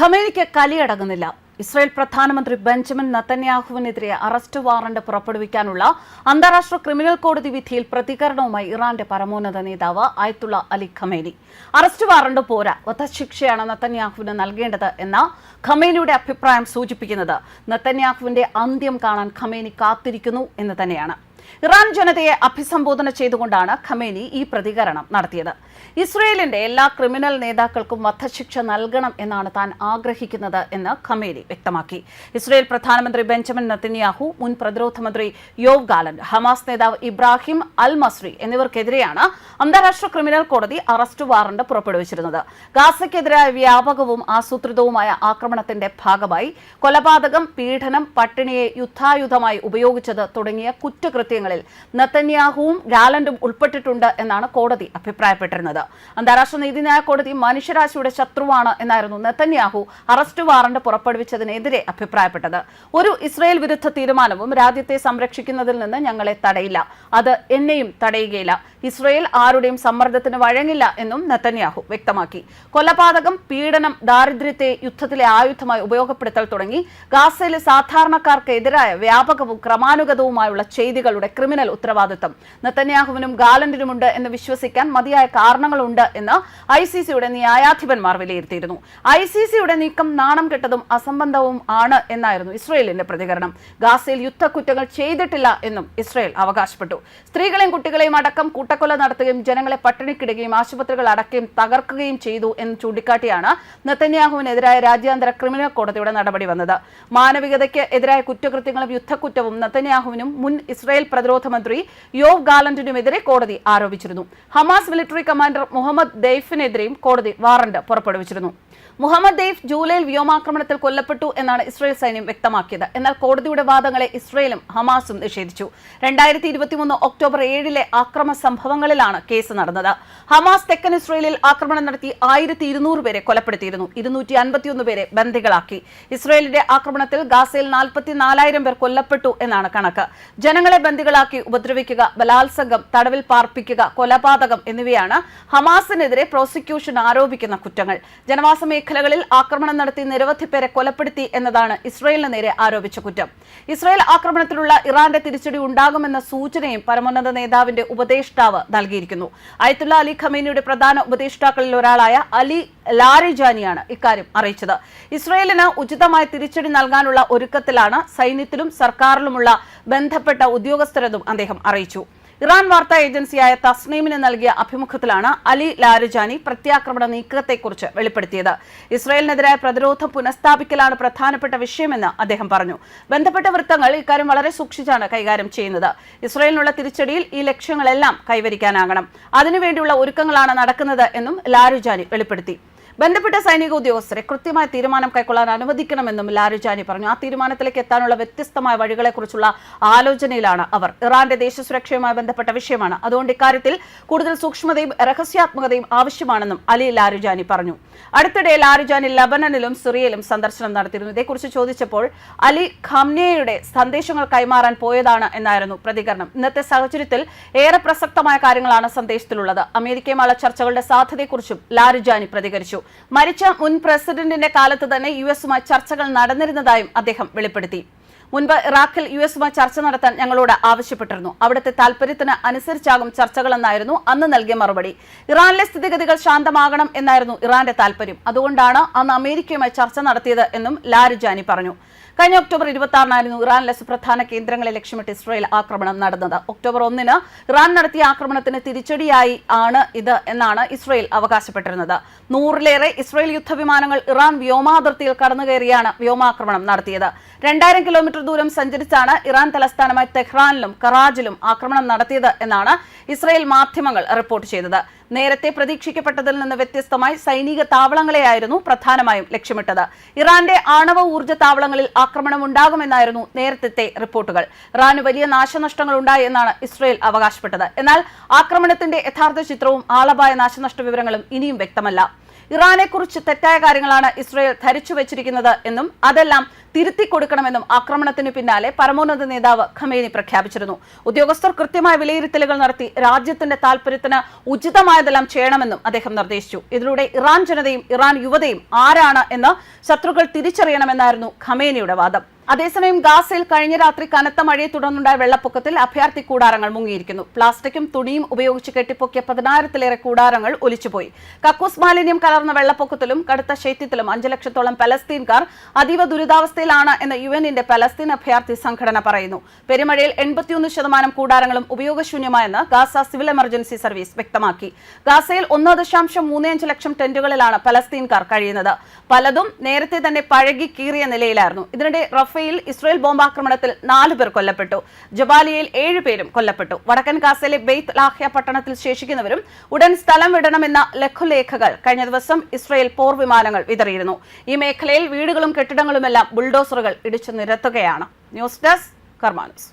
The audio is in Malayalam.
ഖമേനിക്ക് കലിയടങ്ങുന്നില്ല. ഇസ്രായേൽ പ്രധാനമന്ത്രി ബെഞ്ചമിൻ നത്തന്യാഹുവിനെതിരെ അറസ്റ്റ് വാറന്റ് പുറപ്പെടുവിക്കാനുള്ള അന്താരാഷ്ട്ര ക്രിമിനൽ കോടതി വിധിയിൽ പ്രതികരണവുമായി ഇറാന്റെ പരമോന്നത നേതാവ് Ayatollah Ali Khamenei. Arrest warrant പോരാ വധശിക്ഷയാണ് നത്തന്യാഹുവിന് നൽകേണ്ടത് എന്ന ഖമേനിയുടെ അഭിപ്രായം സൂചിപ്പിക്കുന്നത്. നത്തന്യാഹുവിന്റെ അന്ത്യം കാണാൻ ഖമേനി കാത്തിരിക്കുന്നു എന്ന് തന്നെയാണ്. ഇറാൻ ജനതയെ അഭിസംബോധന ചെയ്തുകൊണ്ടാണ് ഖമേനി ഈ പ്രതികരണം നടത്തിയത്. ഇസ്രയേലിന്റെ എല്ലാ ക്രിമിനൽ നേതാക്കൾക്കും വധശിക്ഷ നൽകണം എന്നാണ് താൻ ആഗ്രഹിക്കുന്നത് എന്ന് ഖമേനി വ്യക്തമാക്കി. ഇസ്രയേൽ പ്രധാനമന്ത്രി ബെഞ്ചമിൻ നത്തിന്യാഹു മുൻ പ്രതിരോധ മന്ത്രി യോവ് ഗാലന്റ് ഹമാസ് നേതാവ് ഇബ്രാഹിം അൽ മസ്രി എന്നിവർക്കെതിരെയാണ് അന്താരാഷ്ട്ര ക്രിമിനൽ കോടതി അറസ്റ്റ് വാറണ്ട് പുറപ്പെടുവിച്ചിരുന്നത്. ഗാസയ്ക്കെതിരായ വ്യാപകവും ആസൂത്രിതവുമായ ആക്രമണത്തിന്റെ ഭാഗമായി കൊലപാതകം പീഡനം പട്ടിണിയെ യുദ്ധായുധമായി ഉപയോഗിച്ചത് തുടങ്ങിയ കുറ്റകൃത്യങ്ങളിൽ നത്തന്യാഹുവും ഗാലന്റും ഉൾപ്പെട്ടിട്ടുണ്ട് എന്നാണ് കോടതി അഭിപ്രായപ്പെട്ടിരുന്നത്. അന്താരാഷ്ട്ര നീതിന്യായ കോടതി മനുഷ്യരാശിയുടെ ശത്രുവാണ് എന്നായിരുന്നു നെത്തന്യാഹു അറസ്റ്റ് വാറണ്ട് പുറപ്പെടുവിച്ചതിനെതിരെ അഭിപ്രായപ്പെട്ടത്. ഒരു ഇസ്രയേൽ വിരുദ്ധ തീരുമാനവും രാജ്യത്തെ സംരക്ഷിക്കുന്നതിൽ നിന്ന് ഞങ്ങളെ തടയില്ല. അത് എന്നെയും തടയുകയില്ല. ഇസ്രയേൽ ആരുടെയും സമ്മർദ്ദത്തിന് വഴങ്ങില്ല എന്നും നെത്തന്യാഹു വ്യക്തമാക്കി. കൊലപാതകം പീഡനം ദാരിദ്ര്യത്തെ യുദ്ധത്തിലെ ആയുധമായി ഉപയോഗപ്പെടുത്തൽ തുടങ്ങി ഗാസയിലെ സാധാരണക്കാർക്കെതിരായ വ്യാപകവും ക്രമാനുഗതവുമായുള്ള ചെയ്തികളുടെ ക്രിമിനൽ ഉത്തരവാദിത്തം. നെത്തന്യാഹുവിനും ഗാലന്റിനുമുണ്ട് എന്ന് വിശ്വസിക്കാൻ മതിയായ കാരണങ്ങളുണ്ട് എന്ന് ഐ സി സിയുടെ ന്യായാധിപന്മാർ വിലയിരുത്തിയിരുന്നു. ഐ സി സിയുടെ നീക്കം നാണം കെട്ടതും അസംബന്ധവും ആണ് എന്നായിരുന്നു ഇസ്രയേലിന്റെ പ്രതികരണം. ഗാസയിൽ യുദ്ധക്കുറ്റങ്ങൾ ചെയ്തിട്ടില്ല എന്നും ഇസ്രയേൽ അവകാശപ്പെട്ടു. സ്ത്രീകളെയും കുട്ടികളെയും അടക്കം കൂട്ടക്കൊല നടത്തുകയും ജനങ്ങളെ പട്ടിണിക്കിടുകയും ആശുപത്രികൾ അടക്കുകയും തകർക്കുകയും ചെയ്തു എന്ന് ചൂണ്ടിക്കാട്ടിയാണ് നെത്തന്യാഹുവിനെതിരായ രാജ്യാന്തര ക്രിമിനൽ കോടതിയുടെ നടപടി വന്നത്. മാനവികതയ്ക്ക് എതിരായ കുറ്റകൃത്യങ്ങളും യുദ്ധക്കുറ്റവും നെത്തന്യാഹുവിനും മുൻ ഇസ്രായേൽ പ്രതിരോധ മന്ത്രി യോവ് ഗാലന്റിനുമെതിരെ കോടതി ആരോപിച്ചിരുന്നു. ഹമാസ് മിലിറ്ററി കമാൻഡർ മുഹമ്മദ് ദൈഫിനെതിരെയും കോടതി വാറണ്ട് പുറപ്പെടുവിച്ചിരുന്നു. മുഹമ്മദ് ദൈഫ് ജൂലൈയിൽ വ്യോമാക്രമണത്തിൽ കൊല്ലപ്പെട്ടു എന്നാണ് ഇസ്രായേൽ സൈന്യം വ്യക്തമാക്കിയത്. എന്നാൽ കോടതിയുടെ വാദങ്ങളെ ഇസ്രായേലും ഹമാസും നിഷേധിച്ചു. രണ്ടായിരത്തി ഇരുപത്തിമൂന്ന് ഒക്ടോബർ ഏഴിലെ ആക്രമ സംഭവങ്ങളിലാണ് കേസ് നടന്നത്. ഹമാസ് തെക്കൻ ഇസ്രയേലിൽ ആക്രമണം നടത്തി ആയിരത്തി ഇരുന്നൂറ് പേരെ കൊലപ്പെടുത്തിയിരുന്നു. ഇരുന്നൂറ്റി അൻപത്തിയൊന്ന് പേരെ ബന്ദികളാക്കി. ഇസ്രയേലിന്റെ ആക്രമണത്തിൽ ഗാസയിൽ നാൽപ്പത്തിനാലായിരം പേർ കൊല്ലപ്പെട്ടു എന്നാണ് കണക്ക്. ജനങ്ങളെ ബന്ദികളാക്കി ഉപദ്രവിക്കുക ബലാത്സംഗം തടവിൽ പാർപ്പിക്കുക കൊലപാതകം എന്നിവയാണ് ഹമാസിനെതിരെ പ്രോസിക്യൂഷൻ ആരോപിക്കുന്ന കുറ്റങ്ങൾ. ജനവാസ മേഖലകളിൽ ആക്രമണം നടത്തി നിരവധി പേരെ കൊലപ്പെടുത്തി എന്നതാണ് ഇസ്രയേലിന് നേരെ ആരോപിച്ച കുറ്റം. ഇസ്രയേൽ ആക്രമണത്തിലുള്ള ഇറാന്റെ തിരിച്ചടി ഉണ്ടാകുമെന്ന സൂചനയും പരമോന്നത നേതാവിന്റെ ഉപദേഷ്ടാവ് നൽകിയിരിക്കുന്നു. അയത്തുള്ള അലി ഖമേനിയുടെ പ്രധാന ഉപദേഷ്ടാക്കളിൽ ഒരാളായ അലി ലാരിജാനിയാണ് ഇക്കാര്യം അറിയിച്ചത്. ഇസ്രയേലിന് ഉചിതമായ തിരിച്ചടി നൽകാനുള്ള ഒരുക്കത്തിലാണ് സൈന്യത്തിലും സർക്കാരിലുമുള്ള ബന്ധപ്പെട്ട ഉദ്യോഗസ്ഥരെന്നും അദ്ദേഹം അറിയിച്ചു. ഇറാൻ വാർത്താ ഏജൻസിയായ തസ്നീമിന് നൽകിയ അഭിമുഖത്തിലാണ് അലി ലാരുജാനി പ്രത്യാക്രമണ നീക്കത്തെക്കുറിച്ച് വെളിപ്പെടുത്തിയത്. ഇസ്രയേലിനെതിരായ പ്രതിരോധം പുനഃസ്ഥാപിക്കലാണ് പ്രധാനപ്പെട്ട വിഷയമെന്ന് അദ്ദേഹം പറഞ്ഞു. ബന്ധപ്പെട്ട വൃത്തങ്ങൾ ഇക്കാര്യം വളരെ സൂക്ഷിച്ചാണ് കൈകാര്യം ചെയ്യുന്നത്. ഇസ്രയേലിനുള്ള തിരിച്ചടിയിൽ ഈ ലക്ഷ്യങ്ങളെല്ലാം കൈവരിക്കാനാകണം. അതിനുവേണ്ടിയുള്ള ഒരുക്കങ്ങളാണ് നടക്കുന്നത് എന്നും ലാരുജാനി വെളിപ്പെടുത്തി. ബന്ധപ്പെട്ട സൈനിക ഉദ്യോഗസ്ഥരെ കൃത്യമായ തീരുമാനം കൈക്കൊള്ളാൻ അനുവദിക്കണമെന്നും ലാരുജാനി പറഞ്ഞു. ആ തീരുമാനത്തിലേക്ക് എത്താനുള്ള വ്യത്യസ്തമായ വഴികളെക്കുറിച്ചുള്ള ആലോചനയിലാണ് അവർ. ഇറാന്റെ ദേശസുരക്ഷയുമായി ബന്ധപ്പെട്ട വിഷയമാണ്. അതുകൊണ്ട് ഇക്കാര്യത്തിൽ കൂടുതൽ സൂക്ഷ്മതയും രഹസ്യാത്മകതയും ആവശ്യമാണെന്നും അലി ലാരുജാനി പറഞ്ഞു. അടുത്തിടെ ലാരുജാനി ലബനനിലും സിറിയയിലും സന്ദർശനം നടത്തിയിരുന്നു. ഇതേക്കുറിച്ച് ചോദിച്ചപ്പോൾ അലി ഖംനയുടെ സന്ദേശങ്ങൾ കൈമാറാൻ പോയതാണ് എന്നായിരുന്നു പ്രതികരണം. ഇന്നത്തെ സാഹചര്യത്തിൽ ഏറെ പ്രസക്തമായ കാര്യങ്ങളാണ് സന്ദേശത്തിലുള്ളത്. അമേരിക്കയുമായുള്ള ചർച്ചകളുടെ സാധ്യതയെക്കുറിച്ചും ലാരുജാനി പ്രതികരിച്ചു. മരിച്ച മുൻ പ്രസിഡന്റിന്റെ കാലത്ത് തന്നെ യു എസുമായി ചർച്ചകൾ നടന്നിരുന്നതായും അദ്ദേഹം വെളിപ്പെടുത്തി. മുൻപ് ഇറാഖിൽ യു എസുമായി ചർച്ച നടത്താൻ ഞങ്ങളോട് ആവശ്യപ്പെട്ടിരുന്നു. അവിടുത്തെ താൽപര്യത്തിന് അനുസരിച്ചാകും ചർച്ചകളെന്നായിരുന്നു അന്ന് നൽകിയ മറുപടി. ഇറാനിലെ സ്ഥിതിഗതികൾ ശാന്തമാകണം എന്നായിരുന്നു ഇറാന്റെ താൽപര്യം. അതുകൊണ്ടാണ് അന്ന് അമേരിക്കയുമായി ചർച്ച നടത്തിയത് എന്നും ലാരുജാനി പറഞ്ഞു. കഴിഞ്ഞ ഒക്ടോബർ ഇരുപത്തി ആറിനായിരുന്നു ഇറാനിലെ സുപ്രധാന കേന്ദ്രങ്ങളെ ലക്ഷ്യമിട്ട് ഇസ്രായേൽ ആക്രമണം നടന്നത്. ഒക്ടോബർ ഒന്നിന് ഇറാൻ നടത്തിയ ആക്രമണത്തിന് തിരിച്ചടിയായി ആണ് ഇത് എന്നാണ് ഇസ്രായേൽ അവകാശപ്പെട്ടിരുന്നത്. നൂറിലേറെ ഇസ്രായേൽ യുദ്ധവിമാനങ്ങൾ ഇറാൻ വ്യോമാതിർത്തിയിൽ കടന്നുകയറിയാണ് വ്യോമാക്രമണം നടത്തിയത്. രണ്ടായിരം കിലോമീറ്റർ ദൂരം സഞ്ചരിച്ചാണ് ഇറാൻ തലസ്ഥാനമായ തെഹ്റാനിലും കറാജിലും ആക്രമണം നടത്തിയത് എന്നാണ് ഇസ്രായേൽ മാധ്യമങ്ങൾ റിപ്പോർട്ട് ചെയ്തത്. നേരത്തെ പ്രതീക്ഷിക്കപ്പെട്ടതിൽ നിന്ന് വ്യത്യസ്തമായി സൈനിക താവളങ്ങളെയായിരുന്നു പ്രധാനമായും ലക്ഷ്യമിട്ടത്. ഇറാന്റെ ആണവ ഊർജ താവളങ്ങളിൽ ആക്രമണം ഉണ്ടാകുമെന്നായിരുന്നു നേരത്തെ റിപ്പോർട്ടുകൾ. ഇറാന് വലിയ നാശനഷ്ടങ്ങൾ ഉണ്ടായി എന്നാണ് ഇസ്രയേൽ അവകാശപ്പെട്ടത്. എന്നാൽ ആക്രമണത്തിന്റെ യഥാർത്ഥ ചിത്രവും ആളപായ നാശനഷ്ട വിവരങ്ങളും ഇനിയും വ്യക്തമല്ല. ഇറാനെക്കുറിച്ച് തെറ്റായ കാര്യങ്ങളാണ് ഇസ്രയേൽ ധരിച്ചു വെച്ചിരിക്കുന്നത് എന്നും അതെല്ലാം തിരുത്തി കൊടുക്കണമെന്നും ആക്രമണത്തിന് പിന്നാലെ പരമോന്നത നേതാവ് ഖമേനി പ്രഖ്യാപിച്ചിരുന്നു. ഉദ്യോഗസ്ഥർ കൃത്യമായ വിലയിരുത്തലുകൾ നടത്തി രാജ്യത്തിന്റെ താൽപര്യത്തിന് ഉചിതമായതെല്ലാം ചെയ്യണമെന്നും അദ്ദേഹം നിർദ്ദേശിച്ചു. ഇതിലൂടെ ഇറാൻ ജനതയും ഇറാൻ യുവതയും ആരാണ് എന്ന് ശത്രുക്കൾ തിരിച്ചറിയണമെന്നായിരുന്നു ഖമേനിയുടെ വാദം. അതേസമയം ഗാസയിൽ കഴിഞ്ഞ രാത്രി കനത്ത മഴയെ തുടർന്നുണ്ടായ വെള്ളപ്പൊക്കത്തിൽ അഭയാർത്ഥി കൂടാരങ്ങൾ മുങ്ങിയിരിക്കുന്നു. പ്ലാസ്റ്റിക്കും തുണിയും ഉപയോഗിച്ച് കെട്ടിപ്പൊക്കിയ പതിനായിരത്തിലേറെ കൂടാരങ്ങൾ ഒലിച്ചുപോയി. കക്കൂസ് മാലിന്യം കലർന്ന വെള്ളപ്പൊക്കത്തിലും കടുത്ത ശൈത്യത്തിലും അഞ്ചു ലക്ഷത്തോളം പലസ്തീൻകാർ അതീവ ദുരിതാവസ്ഥയിലാണ് എന്ന് യു എന്നിന്റെ പലസ്തീൻ അഭയാർത്ഥി സംഘടന പറയുന്നു. പെരുമഴയിൽ എൺപത്തിയൊന്ന് ശതമാനം കൂടാരങ്ങളും ഉപയോഗശൂന്യമായെന്ന് ഗാസ സിവിൽ എമർജൻസി സർവീസ് വ്യക്തമാക്കി. ഗാസയിൽ ഒന്ന് ദശാംശം മൂന്ന് അഞ്ച് ലക്ഷം ടെന്റുകളിലാണ് പലസ്തീൻകാർ കഴിയുന്നത്. പലതും നേരത്തെ തന്നെ പഴകി കീറിയ നിലയിലായിരുന്നു. ഇതിനിടെ റഫേൽ ഇസ്രയേൽ ബോംബാക്രമണത്തിൽ നാലു പേർ കൊല്ലപ്പെട്ടു. ജബാലിയയിൽ ഏഴ് പേരും കൊല്ലപ്പെട്ടു. വടക്കൻ ഗാസയിലെ ബെയ്ത്ത് ലാഹ്യ പട്ടണത്തിൽ ശേഷിക്കുന്നവരും ഉടൻ സ്ഥലം വിടണമെന്ന ലഘുലേഖകൾ കഴിഞ്ഞ ദിവസം ഇസ്രയേൽ പോർ വിമാനങ്ങൾ വിതറിയിരുന്നു. ഈ മേഖലയിൽ വീടുകളും കെട്ടിടങ്ങളുമെല്ലാം ബുൾഡോസറുകൾ ഇടിച്ചു നിരത്തുകയാണ്. News desk കർമാനസ്.